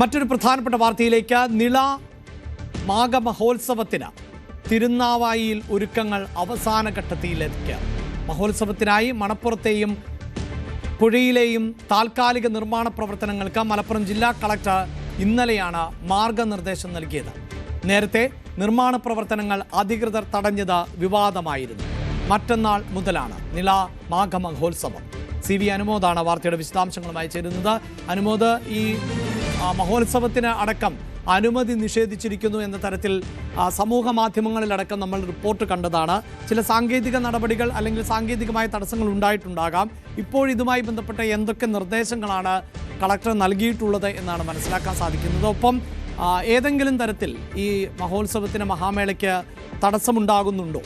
മറ്റൊരു പ്രധാനപ്പെട്ട വാർത്തയിലേക്ക് നിള മാഘമഹോത്സവത്തിന് തിരുനാവായിയിൽ ഒരുക്കങ്ങൾ അവസാന ഘട്ടത്തിലെത്തിക്കുക മഹോത്സവത്തിനായി മണപ്പുറത്തെയും പുഴയിലെയും താൽക്കാലിക നിർമ്മാണ പ്രവർത്തനങ്ങൾക്ക് മലപ്പുറം ജില്ലാ കളക്ടർ ഇന്നലെയാണ് മാർഗനിർദ്ദേശം നൽകിയത്. നേരത്തെ നിർമ്മാണ പ്രവർത്തനങ്ങൾ അധികൃതർ തടഞ്ഞത് വിവാദമായിരുന്നു. മറ്റന്നാൾ മുതലാണ് നില മാഘമഹോത്സവം സി വി അനുമോദാണ് വാർത്തയുടെ വിശദാംശങ്ങളുമായി ചേരുന്നത്. അനുമോദ് ഈ മഹോത്സവത്തിന് അടക്കം അനുമതി നിഷേധിച്ചിരിക്കുന്നു എന്ന തരത്തിൽ സമൂഹ മാധ്യമങ്ങളിലടക്കം നമ്മൾ റിപ്പോർട്ട് കണ്ടതാണ്. ചില സാങ്കേതിക നടപടികൾ അല്ലെങ്കിൽ സാങ്കേതികമായ തടസ്സങ്ങൾ ഉണ്ടായിട്ടുണ്ടാകാം. ഇപ്പോൾ ഇതുമായി ബന്ധപ്പെട്ട എന്തൊക്കെ നിർദ്ദേശങ്ങളാണ് കളക്ടർ നൽകിയിട്ടുള്ളത് എന്നാണ് മനസ്സിലാക്കാൻ സാധിക്കുന്നത്. ഒപ്പം ഏതെങ്കിലും തരത്തിൽ ഈ മഹോത്സവത്തിന് മഹാമേളയ്ക്ക് തടസ്സമുണ്ടാകുന്നുണ്ടോ?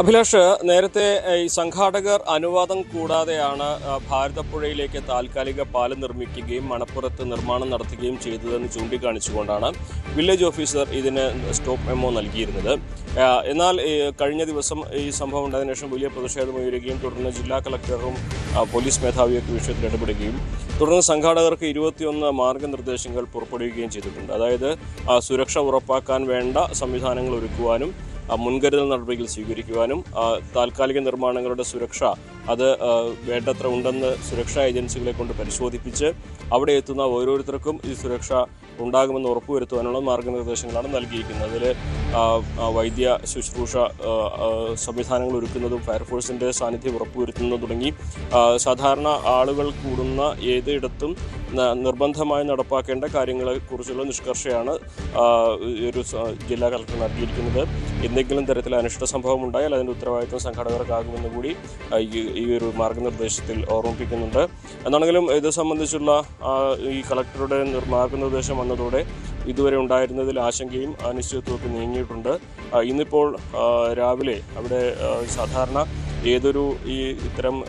അഭിലാഷ് നേരത്തെ ഈ സംഘാടകർ അനുവാദം കൂടാതെയാണ് ഭാരതപ്പുഴയിലേക്ക് താൽക്കാലിക പാലം നിർമ്മിക്കുകയും മണപ്പുറത്ത് നിർമ്മാണം നടത്തുകയും ചെയ്തതെന്ന് ചൂണ്ടിക്കാണിച്ചുകൊണ്ടാണ് വില്ലേജ് ഓഫീസർ ഇതിന് സ്റ്റോപ്പ് മെമ്മോ നൽകിയിരുന്നത്. എന്നാൽ കഴിഞ്ഞ ദിവസം ഈ സംഭവം ഉണ്ടായതിനു ശേഷം വലിയ പ്രതിഷേധം ഉയരുകയും തുടർന്ന് ജില്ലാ കളക്ടറും പോലീസ് മേധാവിയൊക്കെ വിഷയത്തിൽ ഇടപെടുകയും തുടർന്ന് സംഘാടകർക്ക് ഇരുപത്തിയൊന്ന് മാർഗനിർദ്ദേശങ്ങൾ പുറപ്പെടുവിക്കുകയും ചെയ്തിട്ടുണ്ട്. അതായത് സുരക്ഷ ഉറപ്പാക്കാൻ വേണ്ട സംവിധാനങ്ങൾ ഒരുക്കുവാനും മുൻകരുതൽ നടപടികൾ സ്വീകരിക്കുവാനും താൽക്കാലിക നിർമ്മാണങ്ങളുടെ സുരക്ഷ അത് വേണ്ടത്ര ഉണ്ടെന്ന് സുരക്ഷാ ഏജൻസികളെ കൊണ്ട് പരിശോധിപ്പിച്ച് അവിടെ എത്തുന്ന ഓരോരുത്തർക്കും ഈ സുരക്ഷ ഉണ്ടാകുമെന്ന് ഉറപ്പുവരുത്തുവാനുള്ള മാർഗനിർദ്ദേശങ്ങളാണ് നൽകിയിരിക്കുന്നത്. അതിൽ വൈദ്യ ശുശ്രൂഷ സംവിധാനങ്ങൾ ഒരുക്കുന്നതും ഫയർഫോഴ്സിന്റെ സാന്നിധ്യം ഉറപ്പുവരുത്തുന്നതും തുടങ്ങി സാധാരണ ആളുകൾ കൂടുന്ന ഏതിടത്തും നിർബന്ധമായി നടപ്പാക്കേണ്ട കാര്യങ്ങളെക്കുറിച്ചുള്ള നിഷ്കർഷയാണ് ഈ ഒരു ജില്ലാ കളക്ടർ നൽകിയിരിക്കുന്നത്. എന്തെങ്കിലും തരത്തിൽ അനിഷ്ട സംഭവം ഉണ്ടായാൽ അതിന്റെ ഉത്തരവാദിത്വം സംഘാടകർക്കാകുമെന്ന് കൂടി ഈ ഒരു മാർഗനിർദ്ദേശത്തിൽ ഓർമ്മിപ്പിക്കുന്നുണ്ട്. എന്നാണെങ്കിലും ഇത് സംബന്ധിച്ചുള്ള ഈ കളക്ടറുടെ നിർ- മാർഗനിർദ്ദേശം വന്നതോടെ ഇതുവരെ ഉണ്ടായിരുന്നതിൽ ആശങ്കയും അനിശ്ചിതത്വമൊക്കെ നീങ്ങിയിട്ടുണ്ട്. ഇന്നിപ്പോൾ രാവിലെ അവിടെ സാധാരണ ഏതൊരു ഈ ഇത്തരം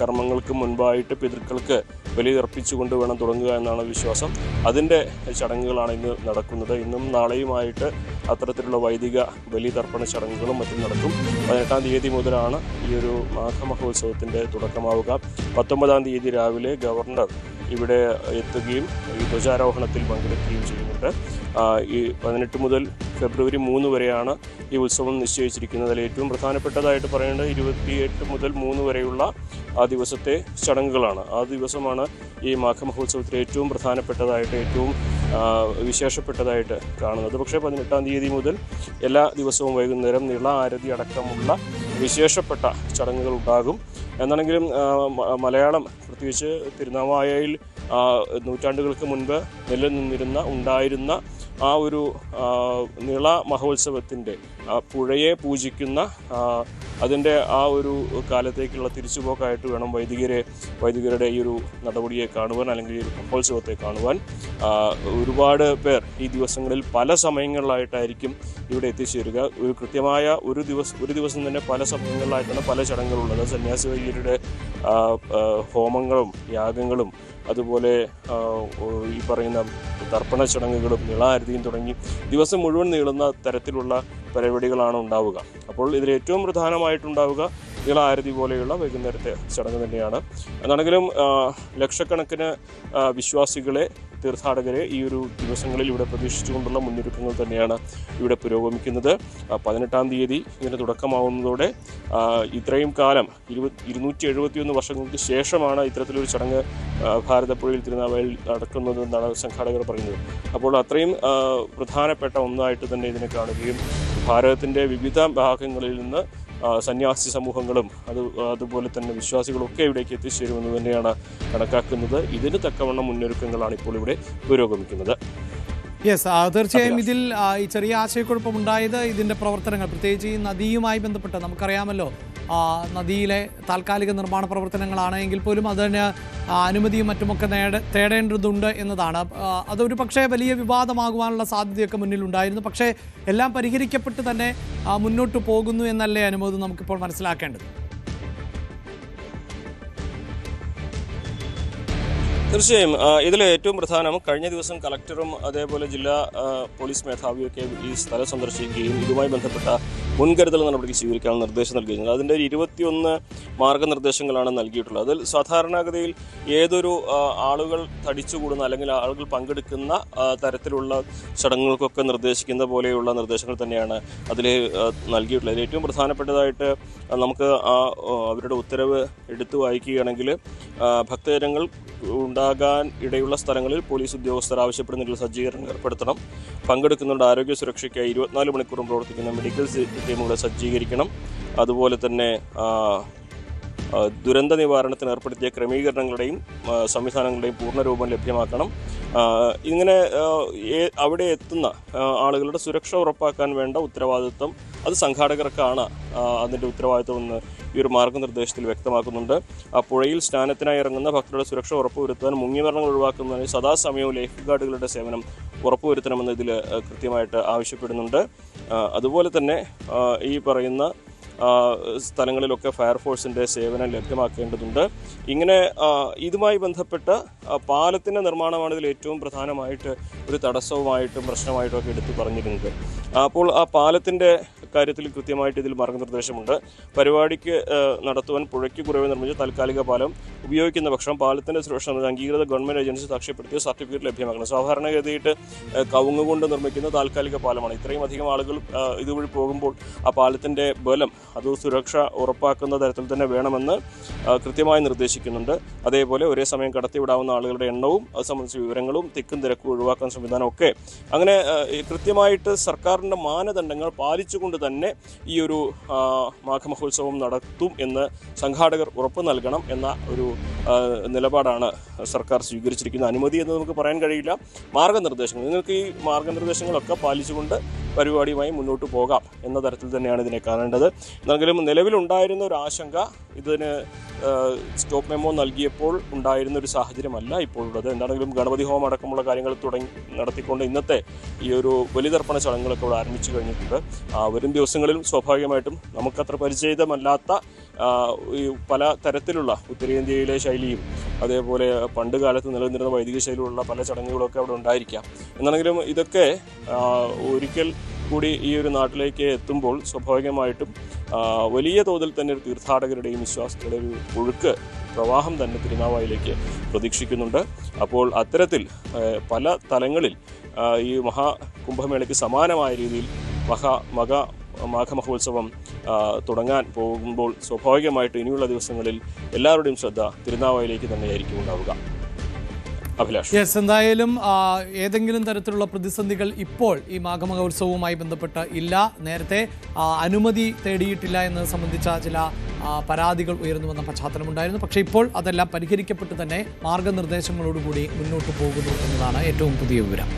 കർമ്മങ്ങൾക്ക് മുൻപായിട്ട് പിതൃക്കൾക്ക് ബലി തർപ്പിച്ചുകൊണ്ട് വേണം തുടങ്ങുക എന്നാണ് വിശ്വാസം. അതിന്റെ ചടങ്ങുകളാണ് ഇന്ന് നടക്കുന്നത്. ഇന്നും നാളെയുമായിട്ട് അത്തരത്തിലുള്ള വൈദിക ബലിതർപ്പണ ചടങ്ങുകളും മറ്റും നടക്കും. പതിനെട്ടാം തീയതി മുതലാണ് ഈ ഒരു മാഘമഹോത്സവത്തിന്റെ തുടക്കമാവുക. പത്തൊമ്പതാം തീയതി രാവിലെ ഗവർണർ ഇവിടെ എത്തുകയും ഈ ധ്വജാരോഹണത്തിൽ പങ്കെടുക്കുകയും ചെയ്യുന്നുണ്ട്. ഈ പതിനെട്ട് മുതൽ ഫെബ്രുവരി മൂന്ന് വരെയാണ് ഈ ഉത്സവം നിശ്ചയിച്ചിരിക്കുന്നത് അതിൽ ഏറ്റവും പ്രധാനപ്പെട്ടതായിട്ട് പറയേണ്ടത് ഇരുപത്തിയെട്ട് മുതൽ മൂന്ന് വരെയുള്ള ആ ദിവസത്തെ ചടങ്ങുകളാണ്. ആ ദിവസമാണ് ഈ മാഘമഹോത്സവത്തിൽ ഏറ്റവും പ്രധാനപ്പെട്ടതായിട്ട് ഏറ്റവും വിശേഷപ്പെട്ടതായിട്ട് കാണുന്നത്. പക്ഷേ പതിനെട്ടാം തീയതി മുതൽ എല്ലാ ദിവസവും വൈകുന്നേരം നിള ആരതി അടക്കമുള്ള വിശേഷപ്പെട്ട ചടങ്ങുകൾ ഉണ്ടാകും. എന്നാണെങ്കിലും മലയാളം പ്രത്യേകിച്ച് തിരുനാവായയിൽ നൂറ്റാണ്ടുകൾക്ക് മുൻപ് നിലനിന്നിരുന്ന ഉണ്ടായിരുന്ന ആ ഒരു നിള മഹോത്സവത്തിന്റെ പുഴയെ പൂജിക്കുന്ന അതിന്റെ ആ ഒരു കാലത്തേക്കുള്ള തിരിച്ചുപോക്കായിട്ട് വേണം വൈദികരെ വൈദികരുടെ ഈ ഒരു നടപടിയെ കാണുവാൻ അല്ലെങ്കിൽ ഈ ഒരു മഹോത്സവത്തെ കാണുവാൻ. ഒരുപാട് പേർ ഈ ദിവസങ്ങളിൽ പല സമയങ്ങളിലായിട്ടായിരിക്കും ഇവിടെ എത്തിച്ചേരുക. ഒരു കൃത്യമായ ഒരു ദിവസം ഒരു ദിവസം തന്നെ പല സമയങ്ങളിലായിട്ടാണ് പല ചടങ്ങുകളുള്ളത് സന്യാസി വൈദ്യരുടെ ഹോമങ്ങളും യാഗങ്ങളും അതുപോലെ ഈ പറയുന്ന തർപ്പണ ചടങ്ങുകളും നിളാരതിയും തുടങ്ങി ദിവസം മുഴുവൻ നീളുന്ന തരത്തിലുള്ള പരിപാടികളാണ് ഉണ്ടാവുക. അപ്പോൾ ഇതിൽ ഏറ്റവും പ്രധാനമായിട്ടുണ്ടാവുക നീളാരതി പോലെയുള്ള വൈകുന്നേരത്തെ ചടങ്ങ് തന്നെയാണ്. എന്നാണെങ്കിലും ലക്ഷക്കണക്കിന് വിശ്വാസികളെ തീർത്ഥാടകരെ ഈ ഒരു ദിവസങ്ങളിൽ ഇവിടെ പ്രതീക്ഷിച്ചുകൊണ്ടുള്ള മുന്നൊരുക്കങ്ങൾ തന്നെയാണ് ഇവിടെ പുരോഗമിക്കുന്നത്. പതിനെട്ടാം തീയതി ഇതിന് തുടക്കമാവുന്നതോടെ ഇത്രയും കാലം ഇരുപത് ഇരുന്നൂറ്റി എഴുപത്തിയൊന്ന് വർഷങ്ങൾക്ക് ശേഷമാണ് ഇത്തരത്തിലൊരു ചടങ്ങ് ഭാരതപ്പുഴയിൽ തിരുനാവായിൽ നടക്കുന്നതെന്നാണ് സംഘാടകർ പറയുന്നത്. അപ്പോൾ അത്രയും പ്രധാനപ്പെട്ട ഒന്നായിട്ട് തന്നെ ഇതിനെ കാണുകയും ഭാരതത്തിന്റെ വിവിധ ഭാഗങ്ങളിൽ നിന്ന് സന്യാസി സമൂഹങ്ങളും അത് അതുപോലെ തന്നെ വിശ്വാസികളും ഒക്കെ ഇവിടേക്ക് എത്തിച്ചേരുമെന്ന് തന്നെയാണ് കണക്കാക്കുന്നത്. ഇതിന് തക്കവണ്ണം മുന്നൊരുക്കങ്ങളാണ് ഇപ്പോൾ ഇവിടെ പുരോഗമിക്കുന്നത്. യെസ് തീർച്ചയായും ഇതിൽ ഈ ചെറിയ ആശയക്കുഴപ്പം ഉണ്ടായത് ഇതിന്റെ പ്രവർത്തനങ്ങൾ പ്രത്യേകിച്ച് ഈ നദിയുമായി ബന്ധപ്പെട്ട് നമുക്കറിയാമല്ലോ നദിയിലെ താൽക്കാലിക നിർമ്മാണ പ്രവർത്തനങ്ങളാണ്. എങ്കിൽ പോലും അതിന് അനുമതിയും മറ്റുമൊക്കെ നേട തേടേണ്ടതുണ്ട് എന്നതാണ്. അതൊരു പക്ഷേ വലിയ വിവാദമാകുവാനുള്ള സാധ്യതയൊക്കെ മുന്നിലുണ്ടായിരുന്നു. പക്ഷേ എല്ലാം പരിഹരിക്കപ്പെട്ട് തന്നെ മുന്നോട്ട് പോകുന്നു എന്നല്ലേ അനുമതി നമുക്കിപ്പോൾ മനസ്സിലാക്കേണ്ടത്. തീർച്ചയായും ഇതിൽ ഏറ്റവും പ്രധാനം കഴിഞ്ഞ ദിവസം കളക്ടറും അതേപോലെ ജില്ലാ പോലീസ് മേധാവിയൊക്കെ ഈ സ്ഥലം സന്ദർശിക്കുകയും ഇതുമായി ബന്ധപ്പെട്ട മുൻകരുതൽ നടപടി സ്വീകരിക്കാനുള്ള നിർദ്ദേശം നൽകിയിട്ടുണ്ട് അതിന്റെ ഒരു ഇരുപത്തിയൊന്ന് മാർഗനിർദ്ദേശങ്ങളാണ് നൽകിയിട്ടുള്ളത്. അതിൽ സാധാരണഗതിയിൽ ഏതൊരു ആളുകൾ തടിച്ചുകൂടുന്ന അല്ലെങ്കിൽ ആളുകൾ പങ്കെടുക്കുന്ന തരത്തിലുള്ള ചടങ്ങുകൾക്കൊക്കെ നിർദ്ദേശിക്കുന്ന പോലെയുള്ള നിർദ്ദേശങ്ങൾ തന്നെയാണ് അതിൽ നൽകിയിട്ടുള്ളത്. അതിൽ ഏറ്റവും പ്രധാനപ്പെട്ടതായിട്ട് നമുക്ക് ആ, അവരുടെ ഉത്തരവ് എടുത്തു വായിക്കുകയാണെങ്കിൽ ഭക്തജനങ്ങൾ ഉണ്ടാകാൻ ഇടയുള്ള സ്ഥലങ്ങളിൽ പോലീസ് ഉദ്യോഗസ്ഥർ ആവശ്യപ്പെടുന്നതിനുള്ള സജ്ജീകരണം ഏർപ്പെടുത്തണം. പങ്കെടുക്കുന്നവരുടെ ആരോഗ്യ സുരക്ഷയ്ക്കായി ഇരുപത്തിനാല് മണിക്കൂറും പ്രവർത്തിക്കുന്ന മെഡിക്കൽ ടീമുകളെ സജ്ജീകരിക്കണം. അതുപോലെ തന്നെ ദുരന്ത നിവാരണത്തിന് ഏർപ്പെടുത്തിയ ക്രമീകരണങ്ങളുടെയും സംവിധാനങ്ങളുടെയും പൂർണരൂപം ലഭ്യമാക്കണം. ഇങ്ങനെ അവിടെ എത്തുന്ന ആളുകളുടെ സുരക്ഷ ഉറപ്പാക്കാൻ വേണ്ട ഉത്തരവാദിത്വം അത് സംഘാടകർക്കാണ് അതിന്റെ ഉത്തരവാദിത്വം എന്ന് ഈ ഒരു മാർഗനിർദ്ദേശത്തിൽ വ്യക്തമാക്കുന്നുണ്ട്. ആ പുഴയിൽ സ്നാനത്തിനായി ഇറങ്ങുന്ന ഭക്തരുടെ സുരക്ഷ ഉറപ്പുവരുത്താൻ മുങ്ങിമരണങ്ങൾ ഒഴിവാക്കുന്നതിന് സദാസമയവും ലൈഫ് ഗാർഡുകളുടെ സേവനം ഉറപ്പുവരുത്തണമെന്ന് ഇതിൽ കൃത്യമായിട്ട് ആവശ്യപ്പെടുന്നുണ്ട്. അതുപോലെ തന്നെ ഈ പറയുന്ന സ്ഥലങ്ങളിലൊക്കെ ഫയർഫോഴ്സിന്റെ സേവനം ലഭ്യമാക്കേണ്ടതുണ്ട്. ഇങ്ങനെ ഇതുമായി ബന്ധപ്പെട്ട് പാലത്തിന്റെ നിർമ്മാണമാണ് ഇതിൽ ഏറ്റവും പ്രധാനമായിട്ട് ഒരു തടസ്സവുമായിട്ടും പ്രശ്നമായിട്ടും ഒക്കെ എടുത്തു പറഞ്ഞിരുന്നത്. അപ്പോൾ ആ പാലത്തിന്റെ കാര്യത്തിൽ കൃത്യമായിട്ട് ഇതിൽ മാർഗനിർദ്ദേശമുണ്ട്. പരിപാടിക്ക് നടത്തുവാൻ പുഴയ്ക്ക് കുറവ് നിർമ്മിച്ച താൽക്കാലിക പാലം ഉപയോഗിക്കുന്ന പക്ഷം പാലത്തിന്റെ സുരക്ഷ അംഗീകൃത ഗവൺമെന്റ് ഏജൻസി സാക്ഷ്യപ്പെടുത്തിയ സർട്ടിഫിക്കറ്റ് ലഭ്യമാക്കണം. സാധാരണഗതിയിട്ട് കവുങ്ങുകൊണ്ട് കവുങ്ങ് കൊണ്ട് നിർമ്മിക്കുന്ന താൽക്കാലിക പാലമാണ്. ഇത്രയും അധികം ആളുകൾ ഇതുവഴി പോകുമ്പോൾ ആ പാലത്തിന്റെ ബലം അത് സുരക്ഷ ഉറപ്പാക്കുന്ന തരത്തിൽ തന്നെ വേണമെന്ന് കൃത്യമായി നിർദ്ദേശിക്കുന്നുണ്ട്. അതേപോലെ ഒരേ സമയം കടത്തിവിടാവുന്ന ആളുകളുടെ എണ്ണവും അത് സംബന്ധിച്ച വിവരങ്ങളും തിക്കും തിരക്കും ഒഴിവാക്കാൻ സംവിധാനം ഒക്കെ. അങ്ങനെ കൃത്യമായിട്ട് സർക്കാരിന്റെ മാനദണ്ഡങ്ങൾ പാലിച്ചുകൊണ്ട് തന്നെ ഈ ഒരു മാഘമഹോത്സവം നടത്തും എന്ന് സംഘാടകർ ഉറപ്പ് നൽകണം എന്ന ഒരു നിലപാടാണ് സർക്കാർ സ്വീകരിച്ചിരിക്കുന്ന അനുമതി എന്ന് നമുക്ക് പറയാൻ കഴിയില്ല. മാർഗനിർദ്ദേശങ്ങൾ. നിങ്ങൾക്ക് ഈ മാർഗനിർദ്ദേശങ്ങളൊക്കെ പാലിച്ചുകൊണ്ട് പരിപാടിയുമായി മുന്നോട്ട് പോകാം എന്ന തരത്തിൽ തന്നെയാണ് ഇതിനെ കാണേണ്ടത്. എന്നെങ്കിലും നിലവിലുണ്ടായിരുന്ന ഒരു ആശങ്ക ഇതിന് സ്റ്റോപ്പ് മെമ്മോ നൽകിയപ്പോൾ ഉണ്ടായിരുന്ന ഒരു സാഹചര്യമല്ല ഇപ്പോഴുള്ളത്. എന്താണെങ്കിലും ഗണപതി ഹോമം അടക്കമുള്ള കാര്യങ്ങൾ തുടങ്ങി നടത്തിക്കൊണ്ട് ഇന്നത്തെ ഈ ഒരു ബലിതർപ്പണ ചടങ്ങുകളൊക്കെ ഇവിടെ ആരംഭിച്ചു കഴിഞ്ഞിട്ടുണ്ട്. വരും ദിവസങ്ങളിലും സ്വാഭാവികമായിട്ടും നമുക്കത്ര പരിചിതമല്ലാത്ത ഈ പല തരത്തിലുള്ള ഉത്തരേന്ത്യയിലെ ശൈലിയും അതേപോലെ പണ്ട് കാലത്ത് നിലനിന്നിരുന്ന വൈദിക ശൈലിയുള്ള പല ചടങ്ങുകളൊക്കെ അവിടെ ഉണ്ടായിരിക്കാം. എന്നാണെങ്കിലും ഇതൊക്കെ ഒരിക്കൽ കൂടി ഈ ഒരു നാട്ടിലേക്ക് എത്തുമ്പോൾ സ്വാഭാവികമായിട്ടും വലിയ തോതിൽ തന്നെ ഒരു തീർത്ഥാടകരുടെയും വിശ്വാസികളുടെ ഒരു ഒഴുക്ക് പ്രവാഹം തന്നെ തിരുനാവായിലേക്ക് പ്രതീക്ഷിക്കുന്നുണ്ട്. അപ്പോൾ അത്തരത്തിൽ പല തലങ്ങളിൽ ഈ മഹാകുംഭമേളയ്ക്ക് സമാനമായ രീതിയിൽ മഹാ മക മാഘമഹോത്സവം തുടങ്ങാൻ പോകുമ്പോൾ സ്വാഭാവികമായിട്ട് ഇനിയുള്ള ദിവസങ്ങളിൽ എല്ലാവരുടെയും ശ്രദ്ധ തിരുനാവായിലേക്ക് തന്നെയായിരിക്കും ഉണ്ടാവുക. അഭിലാഷ്. എന്തായാലും ഏതെങ്കിലും തരത്തിലുള്ള പ്രതിസന്ധികൾ ഇപ്പോൾ ഈ മാഘമഹോത്സവവുമായി ബന്ധപ്പെട്ട് ഇല്ല. നേരത്തെ അനുമതി തേടിയിട്ടില്ല എന്നത് സംബന്ധിച്ച ചില പരാതികൾ ഉയർന്നു വന്ന പശ്ചാത്തലമുണ്ടായിരുന്നു പക്ഷേ ഇപ്പോൾ അതെല്ലാം പരിഹരിക്കപ്പെട്ട് തന്നെ മാർഗനിർദ്ദേശങ്ങളോടുകൂടി മുന്നോട്ട് പോകുന്നു എന്നതാണ് ഏറ്റവും പുതിയ വിവരം.